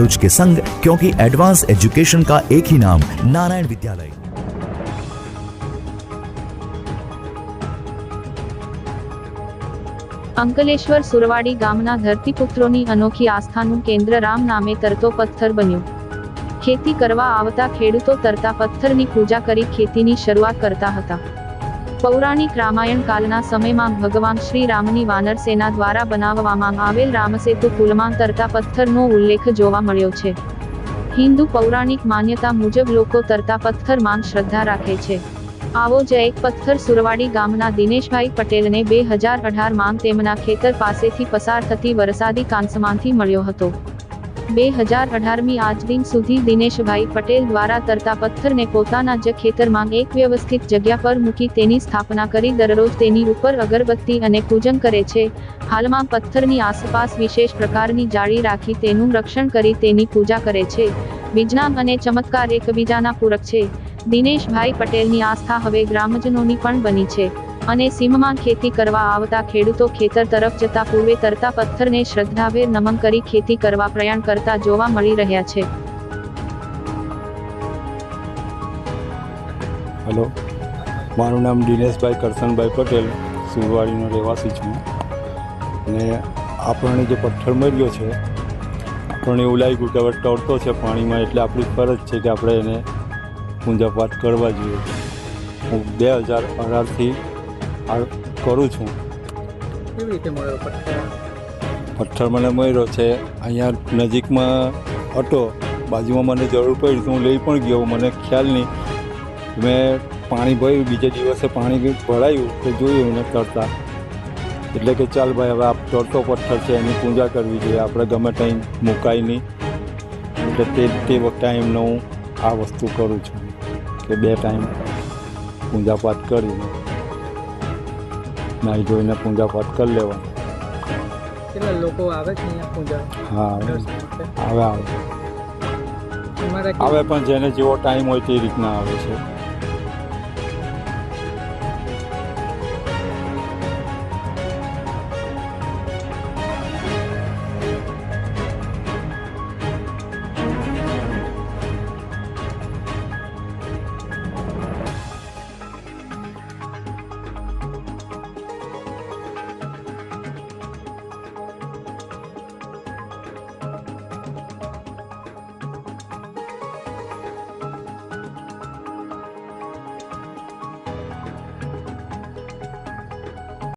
भरूच के संग क्योंकि एडवांस एजुकेशन का एक ही नाम नारायण विद्यालय અંકલેશ્વર સુરવાડી ગામના ધરતીપુત્રોની અનોખી આસ્થાનું કેન્દ્ર રામ નામે તરતો પથ્થર બન્યું ખેતી કરવા આવતા ખેડૂતો તરતા પથ્થરની પૂજા કરી ખેતીની શરૂઆત કરતા હતા પૌરાણિક રામાયણ કાલના સમયમાં ભગવાન શ્રી રામની વાનર સેના દ્વારા બનાવવામાં આવેલ રામસેતુ પુલમાં તરતા પથ્થરનો ઉલ્લેખ જોવા મળ્યો છે. હિન્દુ પૌરાણિક માન્યતા મુજબ લોકો તરતા પથ્થરમાં શ્રદ્ધા રાખે છે. આવો જ એક પથ્થર સુરવાડી ગામના દિનેશભાઈ પટેલને બે હજાર અઢારમાં તેમના ખેતર પાસેથી પસાર થતી વરસાદી કાંસમાંથી મળ્યો હતો. બે હજાર અઢારમી આજ દિન સુધી દિનેશભાઈ પટેલ દ્વારા તરતા પથ્થરને પોતાના જ ખેતરમાં એક વ્યવસ્થિત જગ્યા પર મૂકી તેની સ્થાપના કરી દરરોજ તેની ઉપર અગરબત્તી અને પૂજન કરે છે. હાલમાં પથ્થરની આસપાસ વિશેષ પ્રકારની જાળી રાખી તેનું રક્ષણ કરી તેની પૂજા કરે છે. વિજ્ઞાન અને ચમત્કાર એકબીજાના પૂરક છે. દિનેશભાઈ પટેલની આસ્થા હવે ગ્રામજનોની પણ બની છે. અને સીમમાં ખેતી કરવા આવતા ખેડૂતો ખેતર તરફ જતા પૂર્વે તરતા પથ્થરને શ્રદ્ધાભેર નમન કરી ખેતી કરવા પ્રયાણ કરતા જોવા મળી રહ્યા છે. હલો. મારું નામ દિનેશભાઈ કરશનભાઈ પટેલ, સુરવાડીનો રહેવાસી છું. અને આપણને જે પથ્થર મળ્યો છે, આપણને એવું લાગ્યું કે હવે ટળતો છે પાણીમાં, એટલે આપણી ફરજ છે કે આપણે એને પૂજાપાઠ કરવા જોઈએ. હું બે હજાર અઢારથી કરું છું. કેવી રીતે મળ્યો પથ્થર? પથ્થર મને મળ્યો છે. અહીંયા નજીકમાં હતો. બાજુમાં મને જરૂર પડી તો હું લઈ પણ ગયો. મને ખ્યાલ નહીં. મેં પાણી ભર્યું. બીજે દિવસે પાણી ભરાયું તો જોયું એને તરતા. એટલે કે ચાલ ભાઈ હવે આ તરતો પથ્થર છે એની પૂજા કરવી જોઈએ. આપણે ગમે ત્યાં મુકાય નહીં. એટલે તે તે ટાઈમનો હું આ વસ્તુ કરું છું. કે બે ટાઈમ પૂજાપાઠ કરીને. નાહી ધોઈને પૂજાપાઠ કરી લેવાનું. કેટલા લોકો આવે છે અહીંયા પૂજા? હા આવે. આવે આવે. પણ જેને જેવો ટાઈમ હોય તે રીતના આવે છે.